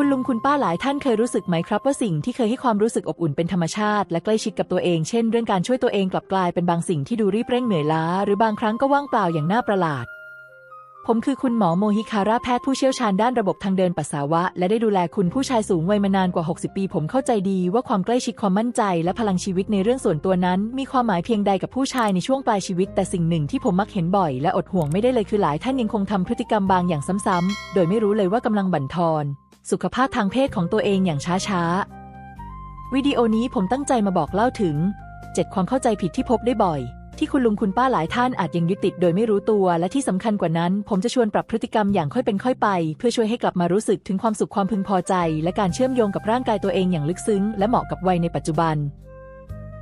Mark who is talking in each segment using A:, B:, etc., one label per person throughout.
A: คุณลุงคุณป้าหลายท่านเคยรู้สึกไหมครับว่าสิ่งที่เคยให้ความรู้สึกอบอุ่นเป็นธรรมชาติ และใกล้ชิดกับตัวเอง เช่น เรื่องการช่วยตัวเองกลับกลายเป็นบางสิ่งที่ดูรีบเร่งเหนื่อยล้า หรือบางครั้งก็ว่างเปล่าอย่างน่าประหลาด ผมคือคุณหมอโมฮิคาราแพทย์ผู้เชี่ยวชาญด้านระบบทางเดินปัสสาวะ และได้ดูแลคุณผู้ชายสูงวัยมานานกว่า 60 ปี ผมเข้าใจดีว่าความใกล้ชิดความมั่นใจ และพลังชีวิตในเรื่องส่วนตัวนั้น มีความหมายเพียงใดกับผู้ชายในช่วงปลายชีวิต แต่สิ่งหนึ่งที่ผมมักเห็นบ่อย และอดห่วงไม่ได้เลยคือหลายท่านยังคงทำพฤติกรรมบางอย่างซ้ำๆโดยไม่รู้เลยว่ากำลังบั่นทอน สุขภาพทางเพศของตัวเองอย่างช้าๆ วิดีโอนี้ผมตั้งใจมาบอกเล่าถึง 7 ความเข้าใจผิดที่พบได้บ่อย ที่คุณลุงคุณป้าหลายท่านอาจยังยึดติดโดยไม่รู้ตัว และที่สำคัญกว่านั้น ผมจะชวนปรับพฤติกรรมอย่างค่อยเป็นค่อยไป เพื่อช่วยให้กลับมารู้สึกถึงความสุขความพึงพอใจ และการเชื่อมโยงกับร่างกายตัวเองอย่างลึกซึ้ง และเหมาะกับวัยในปัจจุบัน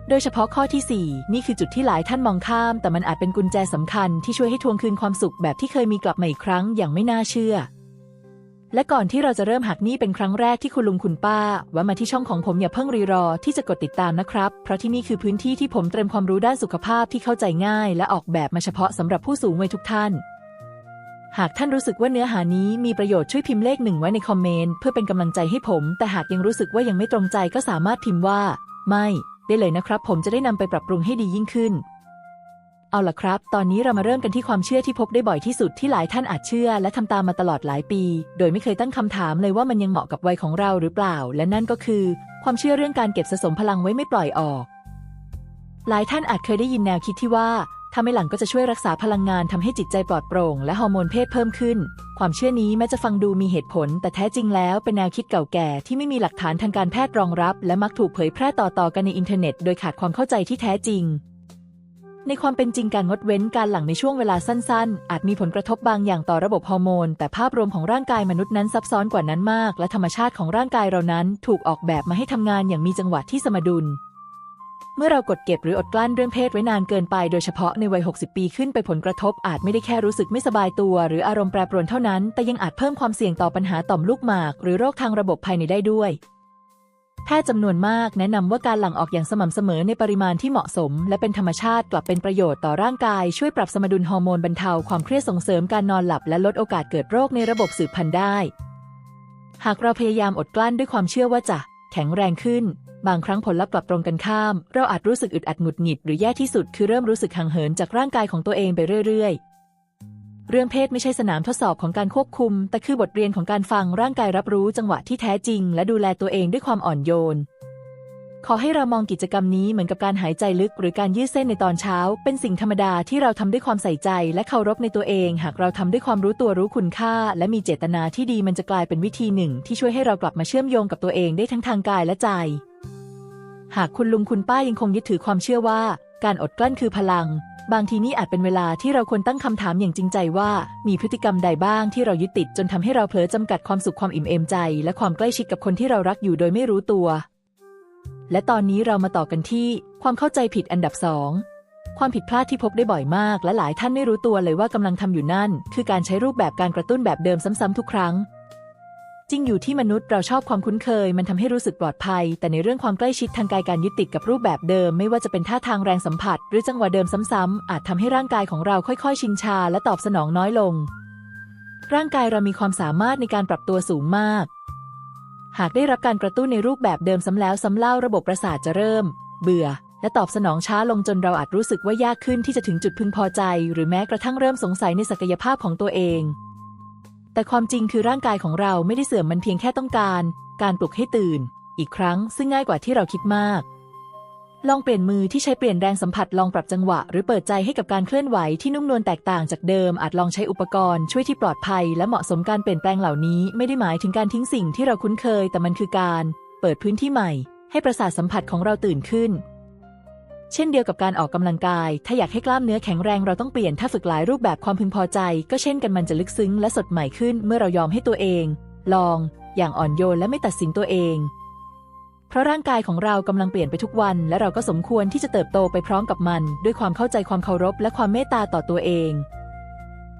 A: โดยเฉพาะข้อที่ 4 นี่คือจุดที่หลายท่านมองข้าม แต่มันอาจเป็นกุญแจสำคัญที่ช่วยให้ทวงคืนความสุขแบบที่เคยมีกลับมาอีกครั้งอย่างไม่น่าเชื่อ และก่อนที่เราจะเริ่มหักหนี้เป็นครั้งแรกที่คุณลุงคุณป้าแวะมาที่ช่องของผมอย่าเพิ่งรีรอที่จะกดติดตามนะครับ เพราะที่นี่คือพื้นที่ที่ผมเตรียมความรู้ด้านสุขภาพที่เข้าใจง่าย และออกแบบมาเฉพาะสำหรับผู้สูงวัยทุกท่าน หากท่านรู้สึกว่าเนื้อหานี้มีประโยชน์ช่วยพิมพ์เลขหนึ่งไว้ในคอมเมนต์เพื่อเป็นกำลังใจให้ผม แต่หากยังรู้สึกว่ายังไม่ตรงใจก็สามารถพิมพ์ว่า ไม่ ได้เลยนะครับ ผมจะได้นำไปปรับปรุงให้ดียิ่งขึ้น เอาล่ะครับ ตอนนี้เรามาเริ่มกันที่ความเชื่อที่พบได้บ่อยที่สุดที่หลายท่านอาจเชื่อ และทำตามมาตลอดหลายปี โดยไม่เคยตั้งคำถามเลยว่ามันยังเหมาะกับวัยของเราหรือเปล่า และนั่นก็คือ ความเชื่อเรื่องการเก็บสะสมพลังไว้ไม่ปล่อยออก หลายท่านอาจเคยได้ยินแนวคิดที่ว่าถ้าไม่หลังก็จะช่วยรักษาพลังงานทำให้จิตใจปลอดโปร่ง และฮอร์โมนเพศเพิ่มขึ้น ความเชื่อนี้แม้จะฟังดูมีเหตุผล แต่แท้จริงแล้วเป็นแนวคิดเก่าแก่ที่ไม่มีหลักฐานทางการแพทย์รองรับ และมักถูกเผยแพร่ต่อๆกันในอินเทอร์เน็ต โดยขาดความเข้าใจที่แท้จริง ในความเป็นจริงการงดเว้นการหลั่งในช่วงเวลาสั้นๆ อาจมีผลกระทบบางอย่างต่อระบบฮอร์โมน แต่ภาพรวมของร่างกายมนุษย์นั้นซับซ้อนกว่านั้นมาก และธรรมชาติของร่างกายเรานั้นถูกออกแบบมาให้ทำงานอย่างมีจังหวะที่สมดุล เมื่อเรากดเก็บหรืออดกลั้นเรื่องเพศไว้นานเกินไป โดยเฉพาะในวัย 60 ปีขึ้นไปผลกระทบอาจไม่ได้แค่รู้สึกไม่สบายตัว หรืออารมณ์แปรปรวนเท่านั้น แต่ยังอาจเพิ่มความเสี่ยงต่อปัญหาต่อมลูกหมาก หรือโรคทางระบบภายในได้ด้วย แพทย์จำนวนมากแนะนำว่าการหลั่งออกอย่างสม่ำเสมอในปริมาณที่เหมาะสม และเป็นธรรมชาติกลับเป็นประโยชน์ต่อร่างกาย ช่วยปรับสมดุลฮอร์โมนบรรเทาความเครียดส่งเสริมการนอนหลับและลดโอกาสเกิดโรคในระบบสืบพันธุ์ได้ หากเราพยายามอดกลั้นด้วยความเชื่อว่าจะแข็งแรงขึ้น บางครั้งผลลัพธ์กลับตรงกันข้าม เราอาจรู้สึกอึดอัดหงุดหงิด หรือแย่ที่สุดคือเริ่มรู้สึกห่างเหินจากร่างกายของตัวเองไปเรื่อยๆ เรื่องเพศไม่ใช่สนามทดสอบของการควบคุม แต่คือบทเรียนของการฟังร่างกายรับรู้จังหวะที่แท้จริง และดูแลตัวเองด้วยความอ่อนโยน ขอให้เรามองกิจกรรมนี้เหมือนกับการหายใจลึก หรือการยืดเส้นในตอนเช้า เป็นสิ่งธรรมดาที่เราทำด้วยความใส่ใจ และเคารพในตัวเอง หากเราทำด้วยความรู้ตัวรู้คุณค่า และมีเจตนาที่ดีมันจะกลายเป็นวิธีหนึ่ง ที่ช่วยให้เรากลับมาเชื่อมโยงกับตัวเองได้ทั้งทางกายและใจ หากคุณลุงคุณป้ายังคงยึดถือความเชื่อว่า การอดกลั้นคือพลัง บางทีนี่อาจเป็นเวลาที่เราควรตั้งคำถามอย่างจริงใจว่า มีพฤติกรรมใดบ้างที่เรายึดติดจนทำให้เราเผลอจำกัดความสุขความอิ่มเอมใจ และความใกล้ชิดกับคนที่เรารักอยู่โดยไม่รู้ตัว และตอนนี้เรามาต่อกันที่ความเข้าใจผิดอันดับสองความผิดพลาดที่พบได้บ่อยมาก และหลายท่านไม่รู้ตัวเลยว่ากำลังทำอยู่นั่น คือการใช้รูปแบบการกระตุ้นแบบเดิมซ้ำๆทุกครั้ง จริงอยู่ที่มนุษย์เราชอบความคุ้นเคย มันทำให้รู้สึกปลอดภัย แต่ในเรื่องความใกล้ชิดทางกายการยึดติดกับรูปแบบเดิม ไม่ว่าจะเป็นท่าทางแรงสัมผัส หรือจังหวะเดิมซ้ำๆอาจทำให้ร่างกายของเราค่อยๆ ชินชา และตอบสนองน้อยลง ร่างกายเรามีความสามารถในการปรับตัวสูงมาก หากได้รับการกระตุ้นในรูปแบบเดิมซ้ำแล้วซ้ำเล่าระบบประสาทจะเริ่ม เบื่อ และตอบสนองช้าลงจนเราอาจรู้สึกว่ายากขึ้นที่จะถึงจุดพึงพอใจ หรือแม้กระทั่งเริ่มสงสัยในศักยภาพของตัวเอง แต่ความจริงคือร่างกายของเราไม่ได้เสื่อมมันเพียงแค่ต้องการ การปลุกให้ตื่น อีกครั้งซึ่งง่ายกว่าที่เราคิดมาก ลองเปลี่ยนมือที่ใช้เปลี่ยนแรงสัมผัสลองปรับจังหวะ หรือเปิดใจให้กับการเคลื่อนไหวที่นุ่มนวลแตกต่างจากเดิม อาจลองใช้อุปกรณ์ช่วยที่ปลอดภัย และเหมาะสมการเปลี่ยนแปลงเหล่านี้ ไม่ได้หมายถึงการทิ้งสิ่งที่เราคุ้นเคย แต่มันคือการ เปิดพื้นที่ใหม่ ให้ประสาทสัมผัสของเราตื่นขึ้น เช่นเดียวกับการออกกำลังกาย ถ้าอยากให้กล้ามเนื้อแข็งแรงเราต้องเปลี่ยนถ้าฝึกหลายรูปแบบความพึงพอใจ ก็เช่นกันมันจะลึกซึ้งและสดใหม่ขึ้นเมื่อเรายอมให้ตัวเอง ลอง อย่างอ่อนโยนและไม่ตัดสินตัวเอง เพราะร่างกายของเรากำลังเปลี่ยนไปทุกวัน และเราก็สมควรที่จะเติบโตไปพร้อมกับมัน ด้วยความเข้าใจความเคารพ และความเมตตาต่อตัวเอง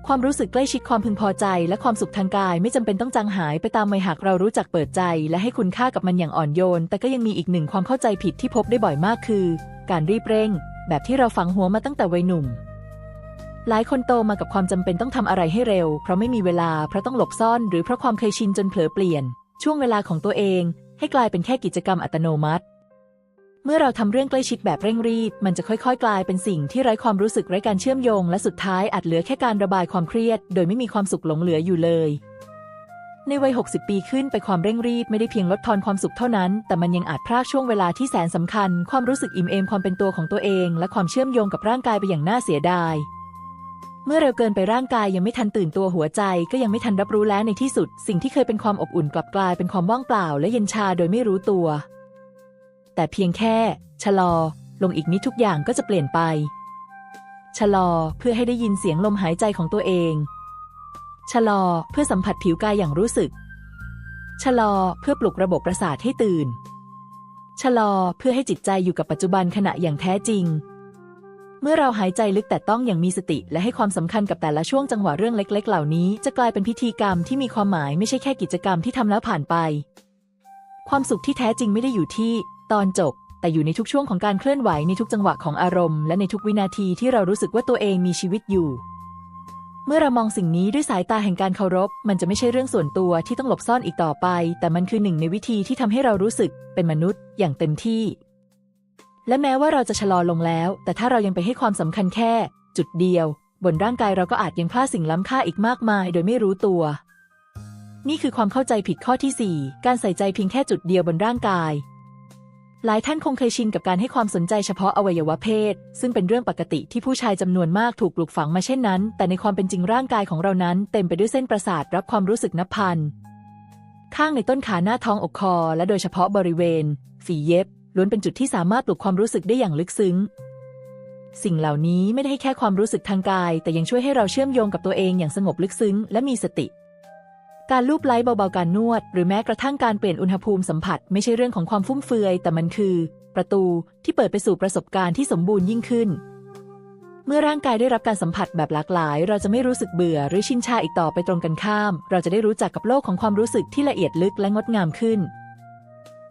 A: ความรู้สึกใกล้ชิดความพึงพอใจ และความสุขทางกายไม่จำเป็นต้องจางหายไปตามวัยหากเรารู้จักเปิดใจ และให้คุณค่ากับมันอย่างอ่อนโยน แต่ก็ยังมีอีกหนึ่งความเข้าใจผิดที่พบได้บ่อยมากคือ การรีบเร่ง แบบที่เราฝังหัวมาตั้งแต่วัยหนุ่ม หลายคนโตมากับความจำเป็นต้องทำอะไรให้เร็ว เพราะไม่มีเวลาเพราะต้องหลบซ่อนหรือเพราะความเคยชินจนเผลอเปลี่ยน ช่วงเวลาของตัวเอง ให้กลายเป็นแค่กิจกรรมอัตโนมัติ เมื่อเราทำเรื่องใกล้ชิดแบบเร่งรีบ มันจะค่อยๆ กลายเป็นสิ่งที่ไร้ความรู้สึกไร้การเชื่อมโยง และสุดท้ายอาจเหลือแค่การระบายความเครียด โดยไม่มีความสุขหลงเหลืออยู่เลย ในวัย 60 ปีขึ้นไปความเร่งรีบไม่ได้เพียงลดทอนความสุขเท่านั้น แต่มันยังอาจพรากช่วงเวลาที่แสนสำคัญ ความรู้สึกอิ่มเอมความเป็นตัวของตัวเอง และความเชื่อมโยงกับร่างกายไปอย่างน่าเสียดาย เมื่อเร็วเกินไปร่างกายยังไม่ทันตื่นตัวหัวใจ ก็ยังไม่ทันรับรู้แล้วในที่สุด สิ่งที่เคยเป็นความอบอุ่นกลับกลายเป็นความว่างเปล่า และเย็นชาโดยไม่รู้ตัว แต่เพียงแค่ ชะลอ ลงอีกนิดทุกอย่างก็จะเปลี่ยนไป ชะลอเพื่อให้ได้ยินเสียงลมหายใจของตัวเอง ชะลอเพื่อสัมผัสผิวกายอย่างรู้สึก ชะลอเพื่อปลุกระบบประสาทให้ตื่น ชะลอเพื่อให้จิตใจอยู่กับปัจจุบันขณะอย่างแท้จริง เมื่อเราหายใจลึกแต่ต้องอย่างมีสติและให้ความสำคัญกับแต่ละช่วงจังหวะเรื่องเล็ก ๆ เหล่านี้ จะกลายเป็นพิธีกรรมที่มีความหมายไม่ใช่แค่กิจกรรมที่ทำแล้วผ่านไป ความสุขที่แท้จริงไม่ได้อยู่ที่ ตอนจบแต่อยู่ในทุกช่วงของการเคลื่อนไหวในทุกจังหวะของอารมณ์และในทุกวินาทีที่เรารู้สึกว่าตัวเองมีชีวิตอยู่ เมื่อเรามองสิ่งนี้ด้วยสายตาแห่งการเคารพ มันจะไม่ใช่เรื่องส่วนตัวที่ต้องหลบซ่อนอีกต่อไป แต่มันคือหนึ่งในวิธีที่ทำให้เรารู้สึกเป็นมนุษย์อย่างเต็มที่ และแม้ว่าเราจะชะลอลงแล้ว แต่ถ้าเรายังไปให้ความสำคัญแค่ จุดเดียว บนร่างกายเราก็อาจยังพลาดสิ่งล้ำค่าอีกมากมาย โดยไม่รู้ตัว นี่คือความเข้าใจผิดข้อที่ 4 การใส่ใจเพียงแค่จุดเดียวบนร่างกาย หลายท่านคงเคยชินกับการให้ความสนใจเฉพาะอวัยวะเพศ ซึ่งเป็นเรื่องปกติที่ผู้ชายจำนวนมากถูกปลูกฝังมาเช่นนั้น แต่ในความเป็นจริงร่างกายของเรานั้นเต็มไปด้วยเส้นประสาทรับความรู้สึกนับพัน ข้างในต้นขาหน้าท้องอกคอ และโดยเฉพาะบริเวณ ฝีเย็บ ล้วนเป็นจุดที่สามารถปลุกความรู้สึกได้อย่างลึกซึ้ง สิ่งเหล่านี้ไม่ได้ให้แค่ความรู้สึกทางกาย แต่ยังช่วยให้เราเชื่อมโยงกับตัวเองอย่างสงบลึกซึ้ง และมีสติ การลูบไล้เบาๆการนวด หรือแม้กระทั่งการเปลี่ยนอุณหภูมิสัมผัสไม่ใช่เรื่องของความฟุ่มเฟือย แต่มันคือ ประตูที่เปิดไปสู่ประสบการณ์ที่สมบูรณ์ยิ่งขึ้น เมื่อร่างกายได้รับการสัมผัสแบบหลากหลาย เราจะไม่รู้สึกเบื่อหรือชินชาอีกต่อไปตรงกันข้าม เราจะได้รู้จักกับโลกของความรู้สึกที่ละเอียดลึกและงดงามขึ้น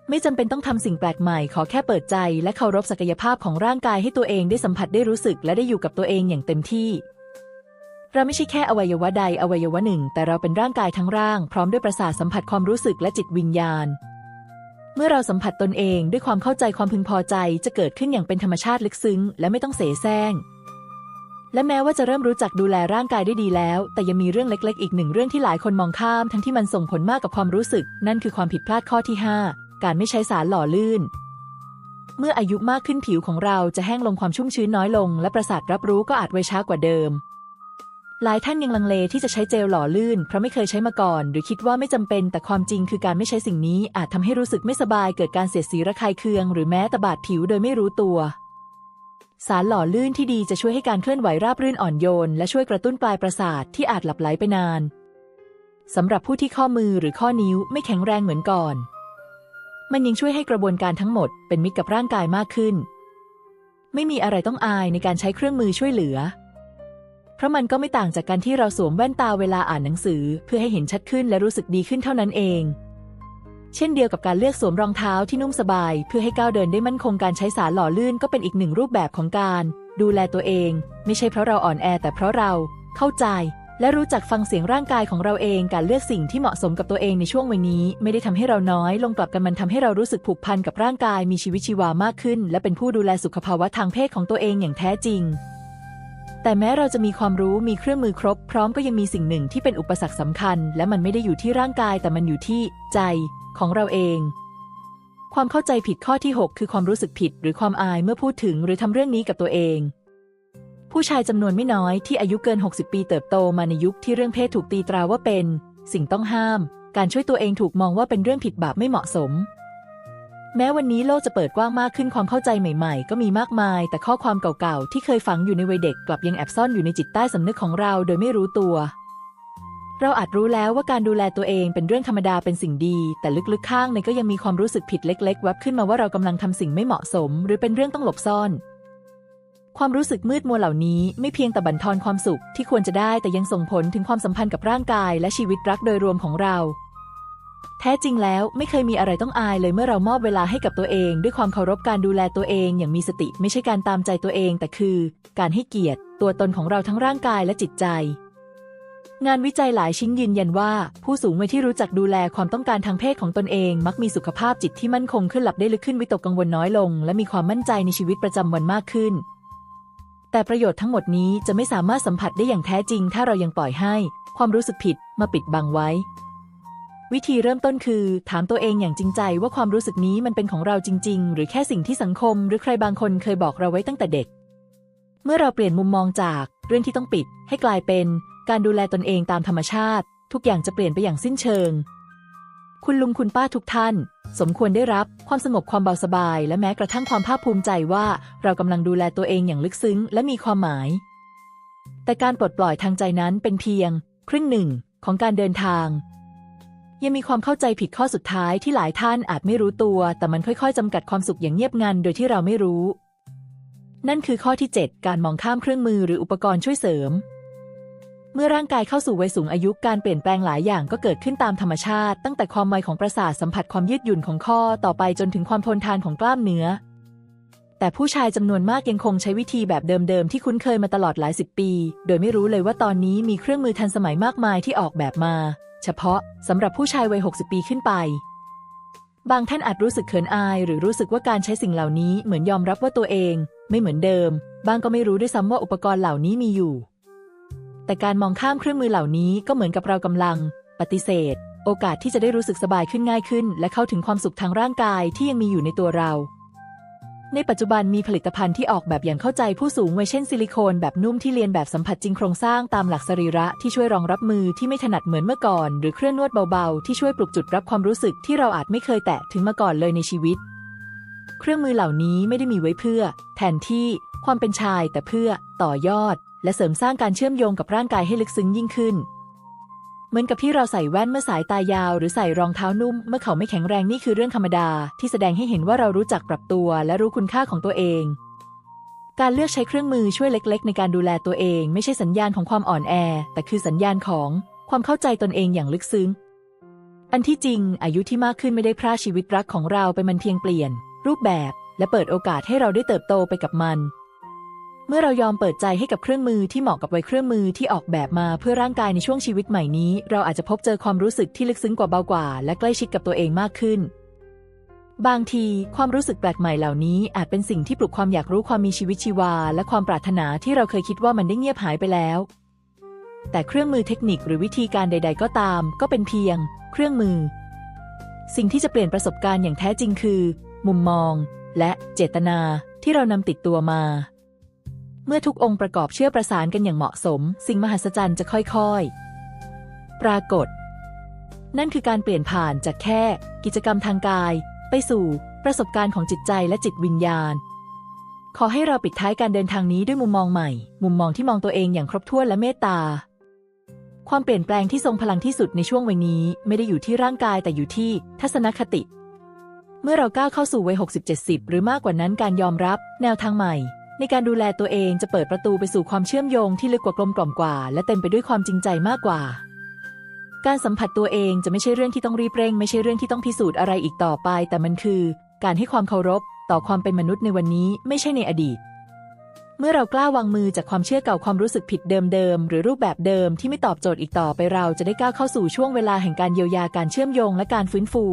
A: ไม่จำเป็นต้องทำสิ่งแปลกใหม่ ขอแค่เปิดใจ และเคารพศักยภาพของร่างกายให้ตัวเองได้สัมผัสได้รู้สึก และได้อยู่กับตัวเองอย่างเต็มที่ เราไม่ใช่แค่อวัยวะใดอวัยวะหนึ่ง แต่เราเป็นร่างกายทั้งร่าง พร้อมด้วยประสาทสัมผัสความรู้สึกและจิตวิญญาณ เมื่อเราสัมผัสตนเองด้วยความเข้าใจความพึงพอใจจะเกิดขึ้นอย่างเป็นธรรมชาติลึกซึ้ง และไม่ต้องเสแสร้งและแม้ว่าจะเริ่มรู้จักดูแลร่างกายได้ดีแล้ว แต่ยังมีเรื่องเล็ก ๆ อีกหนึ่งเรื่องที่หลายคนมองข้าม ทั้งที่มันส่งผลมากกับความรู้สึก นั่นคือความผิดพลาดข้อที่ 5 การไม่ใช้สารหล่อลื่น เมื่ออายุมากขึ้นผิวของเราจะแห้งลงความชุ่มชื้นน้อยลง และประสาทรับรู้ก็อาจไวช้ากว่าเดิม หลายท่านยังลังเลที่จะใช้เจลหล่อลื่น เพราะไม่เคยใช้มาก่อน หรือคิดว่าไม่จำเป็น แต่ความจริงคือการไม่ใช้สิ่งนี้ อาจทำให้รู้สึกไม่สบาย เกิดการเสียดสีระคายเคือง หรือแม้แต่บาดผิวโดยไม่รู้ตัว สารหล่อลื่นที่ดีจะช่วยให้การเคลื่อนไหวราบรื่นอ่อนโยน และช่วยกระตุ้นปลายประสาทที่อาจหลับไหลไปนานสำหรับผู้ที่ข้อมือหรือข้อนิ้วไม่แข็งแรงเหมือนก่อน มันยังช่วยให้กระบวนการทั้งหมดเป็นมิตรกับร่างกายมากขึ้น ไม่มีอะไรต้องอายในการใช้เครื่องมือช่วยเหลือ เพราะมันก็ไม่ต่างจากการที่เราสวมแว่นตาเวลาอ่านหนังสือ เพื่อให้เห็นชัดขึ้นและรู้สึกดีขึ้นเท่านั้นเอง เช่นเดียวกับการเลือกสวมรองเท้าที่นุ่มสบาย เพื่อให้ก้าวเดินได้มั่นคงการใช้สารหล่อลื่นก็เป็นอีกหนึ่งรูปแบบของการ ดูแลตัวเอง ไม่ใช่เพราะเราอ่อนแอ แต่เพราะเราเข้าใจ และรู้จักฟังเสียงร่างกายของเราเองการเลือกสิ่งที่เหมาะสมกับตัวเองในช่วงวัยนี้ ไม่ได้ทำให้เราน้อย ลงกลับกันมันทำให้เรารู้สึกผูกพันกับร่างกายมีชีวิตชีวามากขึ้น และเป็นผู้ดูแลสุขภาวะทางเพศของตัวเองอย่างแท้จริง แต่แม้เราจะมีความรู้มีเครื่องมือครบ พร้อมก็ยังมีสิ่งหนึ่งที่เป็นอุปสรรคสำคัญ และมันไม่ได้อยู่ที่ร่างกายแต่มันอยู่ที่ใจของเราเอง ความเข้าใจผิดข้อที่ 6 คือความรู้สึกผิด หรือความอายเมื่อพูดถึงหรือทำเรื่องนี้กับตัวเอง ผู้ชายจำนวนไม่น้อยที่อายุเกิน 60 ปีเติบโตมาในยุคที่เรื่องเพศถูกตีตราว่าเป็น สิ่งต้องห้าม การช่วยตัวเองถูกมองว่าเป็นเรื่องผิดบาปไม่เหมาะสม แม้วันนี้โลกจะเปิดกว้างมากขึ้นความเข้าใจใหม่ๆ ก็มีมากมาย แต่ข้อความเก่าๆ ที่เคยฝังอยู่ในวัยเด็กกลับยังแอบซ่อนอยู่ในจิตใต้สำนึกของเราโดยไม่รู้ตัว เราอาจรู้แล้วว่าการดูแลตัวเองเป็นเรื่องธรรมดาเป็นสิ่งดี แต่ลึกๆข้างในก็ยังมีความรู้สึกผิดเล็กๆแวบขึ้นมาว่าเรากำลังทำสิ่งไม่เหมาะสม หรือเป็นเรื่องต้องหลบซ่อน ความรู้สึกมืดมัวเหล่านี้ไม่เพียงแต่บั่นทอนความสุขที่ควรจะได้แต่ยังส่งผลถึงความสัมพันธ์กับร่างกาย และชีวิตรักโดยรวมของเรา แท้จริงแล้วไม่เคยมีอะไรต้องอายเลยเมื่อเรามอบเวลาให้กับตัวเอง ด้วยความเคารพการดูแลตัวเองอย่างมีสติไม่ใช่การตามใจตัวเอง แต่คือ การให้เกียรติ ตัวตนของเราทั้งร่างกายและจิตใจ งานวิจัยหลายชิ้นยืนยันว่า ผู้สูงวัยที่รู้จักดูแลความต้องการทางเพศของตนเอง มักมีสุขภาพจิตที่มั่นคงขึ้นหลับได้ลึกขึ้นวิตกกังวลน้อยลง และมีความมั่นใจในชีวิตประจำวันมากขึ้น แต่ประโยชน์ทั้งหมดนี้จะไม่สามารถสัมผัสได้อย่างแท้จริง ถ้าเรายังปล่อยให้ ความรู้สึกผิดมาปิดบังไว้ วิธีเริ่มต้นคือ ถามตัวเองอย่างจริงใจว่าความรู้สึกนี้มันเป็นของเราจริง ๆ หรือแค่สิ่งที่สังคม หรือใครบางคนเคยบอกเราไว้ตั้งแต่เด็ก เมื่อเราเปลี่ยนมุมมองจากเรื่องที่ต้องปิด ให้กลายเป็น การดูแลตนเองตามธรรมชาติ ทุกอย่างจะเปลี่ยนไปอย่างสิ้นเชิง คุณลุงคุณป้าทุกท่าน สมควรได้รับความสงบความเบาสบาย และแม้กระทั่งความภาคภูมิใจว่า เรากำลังดูแลตัวเองอย่างลึกซึ้ง และมีความหมาย แต่การปลดปล่อยทางใจนั้นเป็นเพียง ครึ่งหนึ่งของการเดินทาง ยังมีความเข้าใจผิดข้อสุดท้ายที่หลายท่านอาจไม่รู้ตัว แต่มันค่อยๆจำกัดความสุขอย่างเงียบงันโดยที่เราไม่รู้ นั่นคือข้อที่ 7 การมองข้ามเครื่องมือหรืออุปกรณ์ช่วยเสริม เมื่อร่างกายเข้าสู่วัยสูงอายุการเปลี่ยนแปลงหลายอย่างก็เกิดขึ้นตามธรรมชาติ ตั้งแต่ความไวของประสาทสัมผัสความยืดหยุ่นของข้อต่อไปจนถึงความทนทานของกล้ามเนื้อ แต่ผู้ชายจำนวนมากยังคงใช้วิธีแบบเดิมๆที่คุ้นเคยมาตลอดหลายสิบปี โดยไม่รู้เลยว่าตอนนี้มีเครื่องมือทันสมัยมากมายที่ออกแบบมา เฉพาะสำหรับผู้ชายวัย 60 ปีขึ้นไป บางท่านอาจรู้สึกเขินอาย หรือรู้สึกว่าการใช้สิ่งเหล่านี้เหมือนยอมรับว่าตัวเอง ไม่เหมือนเดิม บางก็ไม่รู้ด้วยซ้ำว่าอุปกรณ์เหล่านี้มีอยู่ แต่การมองข้ามเครื่องมือเหล่านี้ก็เหมือนกับเรากำลัง ปฏิเสธ โอกาสที่จะได้รู้สึกสบายขึ้นง่ายขึ้น และเข้าถึงความสุขทางร่างกายที่ยังมีอยู่ในตัวเรา ในปัจจุบันมีผลิตภัณฑ์ที่ออกแบบอย่างเข้าใจผู้สูงวัยเช่นซิลิโคนแบบนุ่มที่เรียนแบบสัมผัสจริงโครงสร้างตามหลักสรีระที่ช่วยรองรับมือที่ไม่ถนัดเหมือนเมื่อก่อน หรือเครื่องนวดเบาๆ ที่ช่วยปลุกจุดรับความรู้สึกที่เราอาจไม่เคยแตะถึงมาก่อนเลยในชีวิต เครื่องมือเหล่านี้ไม่ได้มีไว้เพื่อ แทนที่ความเป็นชายแต่เพื่อ ต่อยอด และเสริมสร้างการเชื่อมโยงกับร่างกายให้ลึกซึ้งยิ่งขึ้น เหมือนกับที่เราใส่แว่นเมื่อสายตายาว หรือใส่รองเท้านุ่ม เมื่อเขาไม่แข็งแรงนี่คือเรื่องธรรมดา ที่แสดงให้เห็นว่าเรารู้จักปรับตัว และรู้คุณค่าของตัวเอง การเลือกใช้เครื่องมือช่วยเล็ก ๆ ในการดูแลตัวเอง ไม่ใช่สัญญาณของความอ่อนแอ แต่คือสัญญาณของความเข้าใจตนเองอย่างลึกซึ้ง อันที่จริง อายุที่มากขึ้นไม่ได้พราชีวิตรักของเราไปมันเพียงเปลี่ยน รูปแบบ และเปิดโอกาสให้เราได้เติบโตไปกับมัน เมื่อเรายอมเปิดใจให้กับเครื่องมือที่เหมาะกับวัยเครื่องมือที่ออกแบบมาเพื่อร่างกายในช่วงชีวิตใหม่นี้ เราอาจจะพบเจอความรู้สึกที่ลึกซึ้งกว่าเบากว่า และใกล้ชิดกับตัวเองมากขึ้น บางทีความรู้สึกแปลกใหม่เหล่านี้อาจเป็นสิ่งที่ปลุกความอยากรู้ความมีชีวิตชีวา และความปรารถนาที่เราเคยคิดว่ามันได้เงียบหายไปแล้ว แต่เครื่องมือเทคนิคหรือวิธีการใด ๆ ก็ตาม ก็เป็นเพียง เครื่องมือ สิ่งที่จะเปลี่ยนประสบการณ์อย่างแท้จริงคือ มุมมอง และเจตนาที่เรานำติดตัวมา เมื่อทุกองค์ประกอบเชื่อประสานกันอย่างเหมาะสม สิ่งมหัศจรรย์จะค่อยๆ ปรากฏ นั่นคือการเปลี่ยนผ่านจากแค่ กิจกรรมทางกาย ไปสู่ประสบการณ์ของจิตใจและจิตวิญญาณ ขอให้เราปิดท้ายการเดินทางนี้ด้วยมุมมองใหม่ มุมมองที่มองตัวเองอย่างครบถ้วนและเมตตา ความเปลี่ยนแปลงที่ทรงพลังที่สุดในช่วงวัยนี้ ไม่ได้อยู่ที่ร่างกายแต่อยู่ที่ทัศนคติ เมื่อเราก้าวเข้าสู่วัย60-70 หรือมากกว่านั้นการยอมรับ แนวทางใหม่ ในการดูแลตัวเองจะเปิดประตูไปสู่ความเชื่อมโยงที่ลึกกว่ากลมกล่อมกว่า และเต็มไปด้วยความจริงใจมากกว่า การสัมผัสตัวเองจะไม่ใช่เรื่องที่ต้องรีบเร่ง ไม่ใช่เรื่องที่ต้องพิสูจน์อะไรอีกต่อไป แต่มันคือ การให้ความเคารพ ต่อความเป็นมนุษย์ในวันนี้ไม่ใช่ในอดีต เมื่อเรากล้าวางมือจากความเชื่อเก่าความรู้สึกผิดเดิมๆหรือรูปแบบเดิมที่ไม่ตอบโจทย์อีกต่อไปเราจะได้ก้าวเข้าสู่ช่วงเวลาแห่งการเยียวยาการเชื่อมโยงและการฟื้นฟู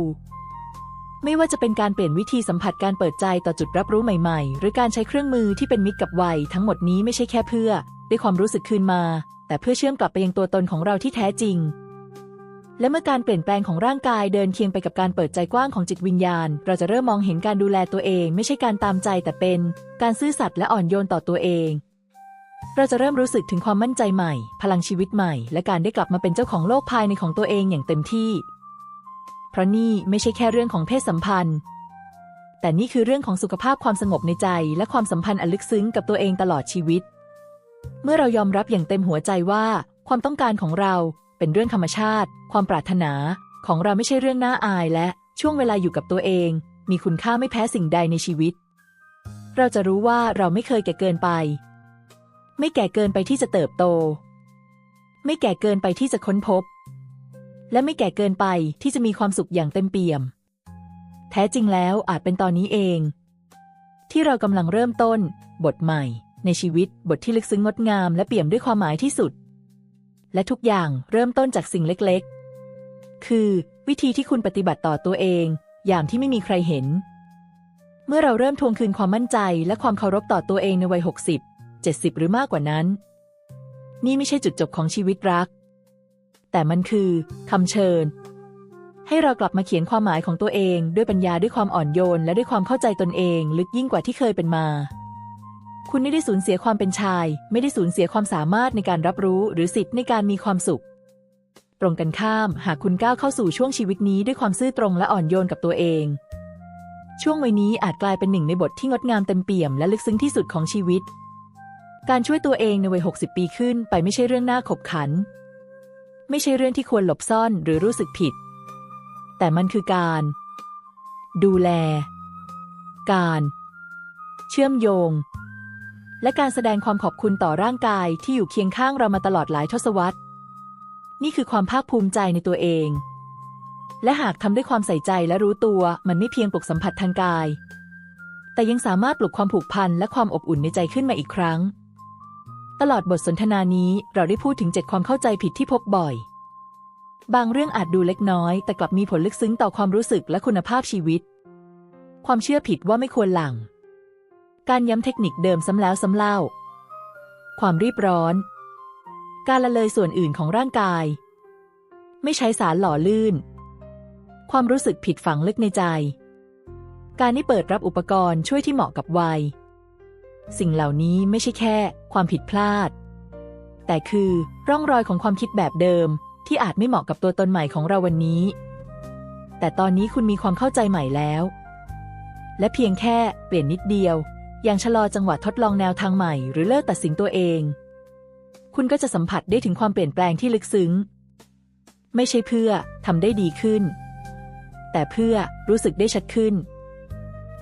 A: ไม่ว่าจะเป็นการเปลี่ยนวิธีสัมผัสการเปิดใจต่อจุดรับรู้ใหม่ ๆ หรือการใช้เครื่องมือที่เป็นมิตรกับวัย ทั้งหมดนี้ไม่ใช่แค่เพื่อ ได้ความรู้สึกคืนมา แต่เพื่อเชื่อมกลับไปยังตัวตนของเราที่แท้จริง และเมื่อการเปลี่ยนแปลงของร่างกายเดินเคียงไปกับการเปิดใจกว้างของจิตวิญญาณ เราจะเริ่มมองเห็นการดูแลตัวเอง ไม่ใช่การตามใจแต่เป็น การซื่อสัตย์และอ่อนโยนต่อตัวเอง เราจะเริ่มรู้สึกถึงความมั่นใจใหม่ พลังชีวิตใหม่ และการได้กลับมาเป็นเจ้าของโลกภายในของตัวเองอย่างเต็มที่ เพราะนี่ไม่ใช่แค่เรื่องของเพศสัมพันธ์ แต่นี่คือเรื่องของสุขภาพความสงบในใจ และความสัมพันธ์อันลึกซึ้งกับตัวเองตลอดชีวิต เมื่อเรายอมรับอย่างเต็มหัวใจว่า ความต้องการของเราเป็นเรื่องธรรมชาติ ความปรารถนา ของเราไม่ใช่เรื่องน่าอายและช่วงเวลาอยู่กับตัวเอง มีคุณค่าไม่แพ้สิ่งใดในชีวิต เราจะรู้ว่าเราไม่เคยแก่เกินไป ไม่แก่เกินไปที่จะเติบโต ไม่แก่เกินไปที่จะค้นพบ และไม่แก่เกินไปที่จะมีความสุขอย่างเต็มเปี่ยม แท้จริงแล้วอาจเป็นตอนนี้เอง ที่เรากำลังเริ่มต้น บทใหม่ ในชีวิตบทที่ลึกซึ้งงดงาม และเปี่ยมด้วยความหมายที่สุด และทุกอย่างเริ่มต้นจากสิ่งเล็กๆ คือ วิธีที่คุณปฏิบัติต่อตัวเอง อย่างที่ไม่มีใครเห็น เมื่อเราเริ่มทวงคืนความมั่นใจ และความเคารพต่อตัวเองในวัย 60 70 หรือมากกว่านั้น นี่ไม่ใช่จุดจบของชีวิตรัก แต่มันคือคำเชิญ ให้เรากลับมาเขียนความหมายของตัวเองด้วยปัญญาด้วยความอ่อนโยน และด้วยความเข้าใจตนเอง ลึกยิ่งกว่าที่เคยเป็นมา คุณไม่ได้สูญเสียความเป็นชาย ไม่ได้สูญเสียความสามารถในการรับรู้หรือสิทธิ์ในการมีความสุข ตรงกันข้าม หากคุณก้าวเข้าสู่ช่วงชีวิตนี้ด้วยความซื่อตรงและอ่อนโยนกับตัวเอง ช่วงวัยนี้อาจกลายเป็นหนึ่งในบทที่งดงามเต็มเปี่ยมและลึกซึ้งที่สุดของชีวิตการช่วยตัวเองในวัย 60 ปีขึ้นไปไม่ใช่เรื่องน่าขบขัน ไม่ใช่เรื่องที่ควรหลบซ่อนหรือรู้สึกผิด แต่มันคือการ ดูแล การ เชื่อมโยง และการแสดงความขอบคุณต่อร่างกายที่อยู่เคียงข้างเรามาตลอดหลายทศวรรษ นี่คือความภาคภูมิใจในตัวเอง และหากทำด้วยความใส่ใจและรู้ตัวมันไม่เพียงปลุกสัมผัสทางกาย แต่ยังสามารถปลุกความผูกพันและความอบอุ่นในใจขึ้นมาอีกครั้ง ตลอดบทสนทนานี้เราได้พูดถึงเจ็ดความเข้าใจผิดที่พบบ่อย บางเรื่องอาจดูเล็กน้อย แต่กลับมีผลลึกซึ้งต่อความรู้สึกและคุณภาพชีวิต ความเชื่อผิดว่าไม่ควรหลัง การย้ำเทคนิคเดิมซ้ำแล้วซ้ำเล่า ความรีบร้อน การละเลยส่วนอื่นของร่างกาย ไม่ใช้สารหล่อลื่น ความรู้สึกผิดฝังลึกในใจ การที่เปิดรับอุปกรณ์ช่วยที่เหมาะกับวัย สิ่งเหล่านี้ไม่ใช่แค่ ความผิดพลาด แต่คือร่องรอยของความคิดแบบเดิม ที่อาจไม่เหมาะกับตัวตนใหม่ของเราวันนี้ แต่ตอนนี้คุณมีความเข้าใจใหม่แล้ว และเพียงแค่เปลี่ยนนิดเดียว อย่างชะลอจังหวะทดลองแนวทางใหม่ หรือเลิกตัดสินตัวเอง คุณก็จะสัมผัสได้ถึงความเปลี่ยนแปลงที่ลึกซึ้ง ไม่ใช่เพื่อทำได้ดีขึ้น แต่เพื่อรู้สึกได้ชัดขึ้น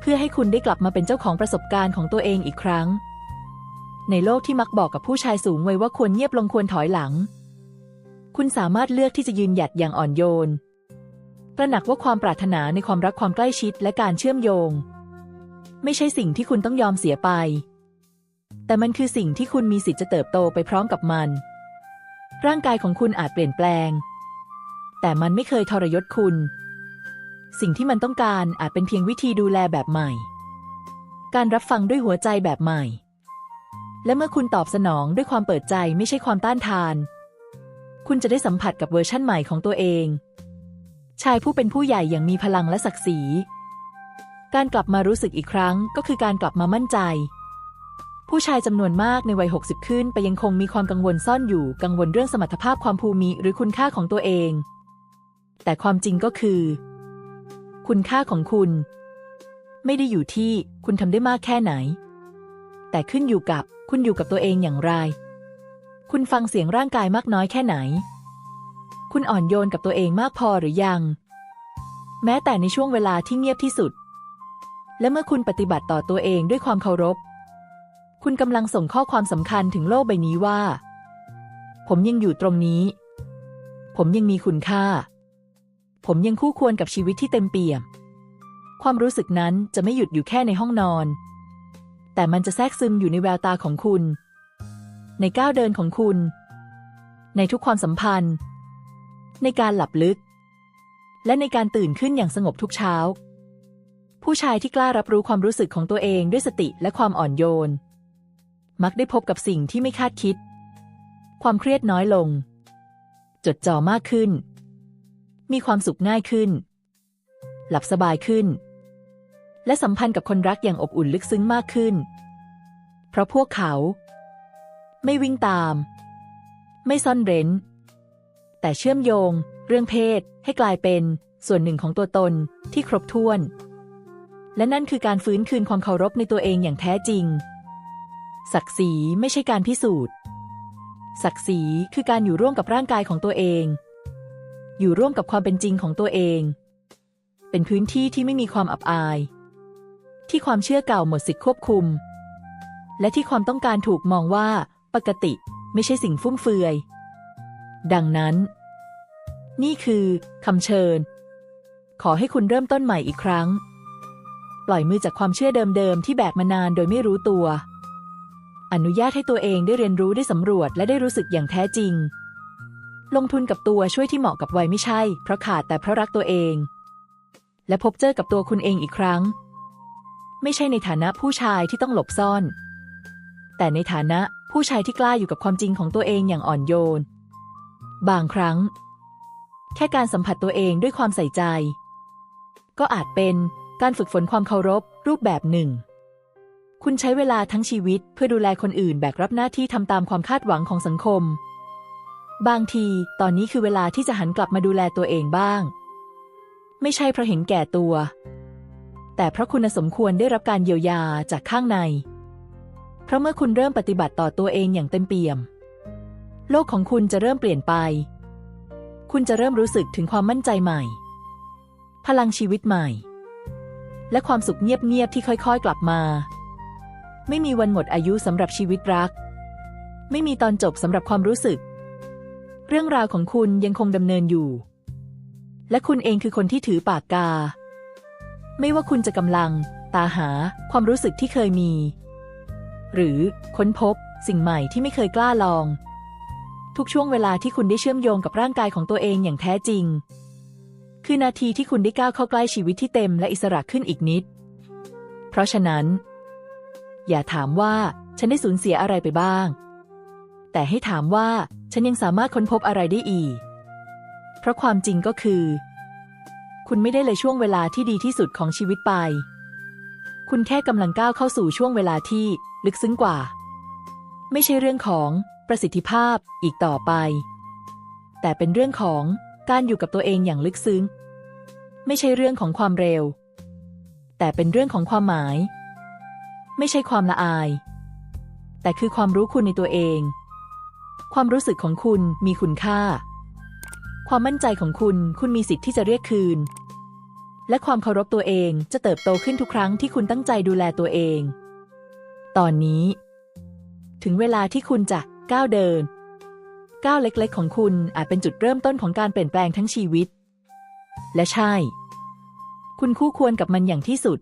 A: เพื่อให้คุณได้กลับมาเป็นเจ้าของประสบการณ์ของตัวเองอีกครั้ง ในโลกที่มักบอกกับผู้ชายสูงวัยว่าควรเงียบลงควรถอยหลัง คุณสามารถเลือกที่จะยืนหยัดอย่างอ่อนโยนตระหนักว่าความปรารถนาในความรักความใกล้ชิดและการเชื่อมโยง ไม่ใช่สิ่งที่คุณต้องยอมเสียไป แต่มันคือสิ่งที่คุณมีสิทธิ์จะเติบโตไปพร้อมกับมัน ร่างกายของคุณอาจเปลี่ยนแปลง แต่มันไม่เคยทรยศคุณ สิ่งที่มันต้องการอาจเป็นเพียงวิธีดูแลแบบใหม่ การรับฟังด้วยหัวใจแบบใหม่ และเมื่อคุณตอบสนองด้วยความเปิดใจไม่ใช่ความต้านทาน คุณจะได้สัมผัสกับเวอร์ชั่นใหม่ของตัวเอง ชายผู้เป็นผู้ใหญ่อย่างมีพลังและศักดิ์ศรี การกลับมารู้สึกอีกครั้งก็คือการกลับมามั่นใจผู้ชายจำนวนมากในวัย 60 ขึ้นไปยังคงมีความกังวลซ่อนอยู่ กังวลเรื่องสมรรถภาพความภูมิหรือคุณค่าของตัวเอง แต่ความจริงก็คือ คุณค่าของคุณ ไม่ได้อยู่ที่คุณทำได้มากแค่ไหน แต่ขึ้นอยู่กับคุณอยู่กับตัวเองอย่างไร คุณฟังเสียงร่างกายมากน้อยแค่ไหน คุณอ่อนโยนกับตัวเองมากพอหรือยัง แม้แต่ในช่วงเวลาที่เงียบที่สุด และเมื่อคุณปฏิบัติต่อตัวเองด้วยความเคารพ คุณกำลังส่งข้อความสำคัญถึงโลกใบนี้ว่า ผมยังอยู่ตรงนี้ ผมยังมีคุณค่า ผมยังคู่ควรกับชีวิตที่เต็มเปี่ยม ความรู้สึกนั้นจะไม่หยุดอยู่แค่ในห้องนอน แต่มันจะแทรกซึมอยู่ในแววตาของคุณ ในก้าวเดินของคุณ ในทุกความสัมพันธ์ ในการหลับลึก และในการตื่นขึ้นอย่างสงบทุกเช้า ผู้ชายที่กล้ารับรู้ความรู้สึกของตัวเองด้วยสติและความอ่อนโยน มักได้พบกับสิ่งที่ไม่คาดคิด ความเครียดน้อยลง จดจ่อมากขึ้น มีความสุขง่ายขึ้น หลับสบายขึ้น และสัมพันธ์กับคนรักอย่างอบอุ่นลึกซึ้งมากขึ้น เพราะพวกเขา ไม่วิ่งตาม ไม่ซ่อนเร้น แต่เชื่อมโยง เรื่องเพศ ให้กลายเป็นส่วนหนึ่งของตัวตนที่ครบถ้วน และนั่นคือการฟื้นคืนความเคารพในตัวเองอย่างแท้จริง ศักดิ์ศรีไม่ใช่การพิสูจน์ ศักดิ์ศรีคือการอยู่ร่วมกับร่างกายของตัวเอง อยู่ร่วมกับความเป็นจริงของตัวเอง เป็นพื้นที่ที่ไม่มีความอับอาย ที่ความเชื่อเก่าหมดสิทธิควบคุม และที่ความต้องการถูกมองว่า ปกติไม่ใช่สิ่งฟุ่มเฟือย ดังนั้น นี่คือคำเชิญ ขอให้คุณเริ่มต้นใหม่อีกครั้ง ปล่อยมือจากความเชื่อเดิมๆที่แบกมานานโดยไม่รู้ตัว อนุญาตให้ตัวเองได้เรียนรู้ได้สำรวจและได้รู้สึกอย่างแท้จริง ลงทุนกับตัวช่วยที่เหมาะกับวัยไม่ใช่ เพราะขาดแต่เพราะรักตัวเอง และพบเจอกับตัวคุณเองอีกครั้ง ไม่ใช่ในฐานะผู้ชายที่ต้องหลบซ่อน แต่ในฐานะผู้ชายที่กล้าอยู่กับความจริงของตัวเองอย่างอ่อนโยน บางครั้ง แค่การสัมผัสตัวเองด้วยความใส่ใจ ก็อาจเป็นการฝึกฝนความเคารพรูปแบบหนึ่ง คุณใช้เวลาทั้งชีวิตเพื่อดูแลคนอื่นแบกรับหน้าที่ทำตามความคาดหวังของสังคม บางที ตอนนี้คือเวลาที่จะหันกลับมาดูแลตัวเองบ้าง ไม่ใช่เพราะเห็นแก่ตัว แต่เพราะคุณสมควรได้รับการเยียวยาจากข้างใน เพราะเมื่อคุณเริ่มปฏิบัติต่อตัวเองอย่างเต็มเปี่ยม โลกของคุณจะเริ่มเปลี่ยนไป คุณจะเริ่มรู้สึกถึงความมั่นใจใหม่ พลังชีวิตใหม่ และความสุขเงียบๆที่ค่อยๆกลับมา ไม่มีวันหมดอายุสำหรับชีวิตรัก ไม่มีตอนจบสำหรับความรู้สึก เรื่องราวของคุณยังคงดำเนินอยู่ และคุณเองคือคนที่ถือปากกา ไม่ว่าคุณจะกำลัง ตาหาความรู้สึกที่เคยมี หรือค้นพบสิ่งใหม่ที่ไม่เคยกล้าลอง ทุกช่วงเวลาที่คุณได้เชื่อมโยงกับร่างกายของตัวเองอย่างแท้จริง คือนาทีที่คุณได้ก้าวเข้าใกล้ชีวิตที่เต็มและอิสระขึ้นอีกนิด เพราะฉะนั้น อย่าถามว่าฉันได้สูญเสียอะไรไปบ้าง แต่ให้ถามว่า ฉันยังสามารถค้นพบอะไรได้อีก เพราะความจริงก็คือ คุณไม่ได้เลยช่วงเวลาที่ดีที่สุดของชีวิตไป คุณแค่กำลังก้าวเข้าสู่ช่วงเวลาที่ลึกซึ้งกว่า ไม่ใช่เรื่องของประสิทธิภาพอีกต่อไป แต่เป็นเรื่องของการอยู่กับตัวเองอย่างลึกซึ้ง ไม่ใช่เรื่องของความเร็ว แต่เป็นเรื่องของความหมาย ไม่ใช่ความละอาย แต่คือความรู้คุณในตัวเอง ความรู้สึกของคุณมีคุณค่า ความมั่นใจของคุณ คุณมีสิทธิ์ที่จะเรียกคืน และความเคารพตัวเองจะเติบโตขึ้นทุกครั้งที่คุณตั้งใจดูแลตัวเอง ตอนนี้ ถึงเวลาที่คุณจะก้าวเดิน ก้าวเล็กๆ ของคุณอาจเป็นจุดเริ่มต้นของการเปลี่ยนแปลงทั้งชีวิต และใช่ คุณคู่ควรกับมันอย่างที่สุด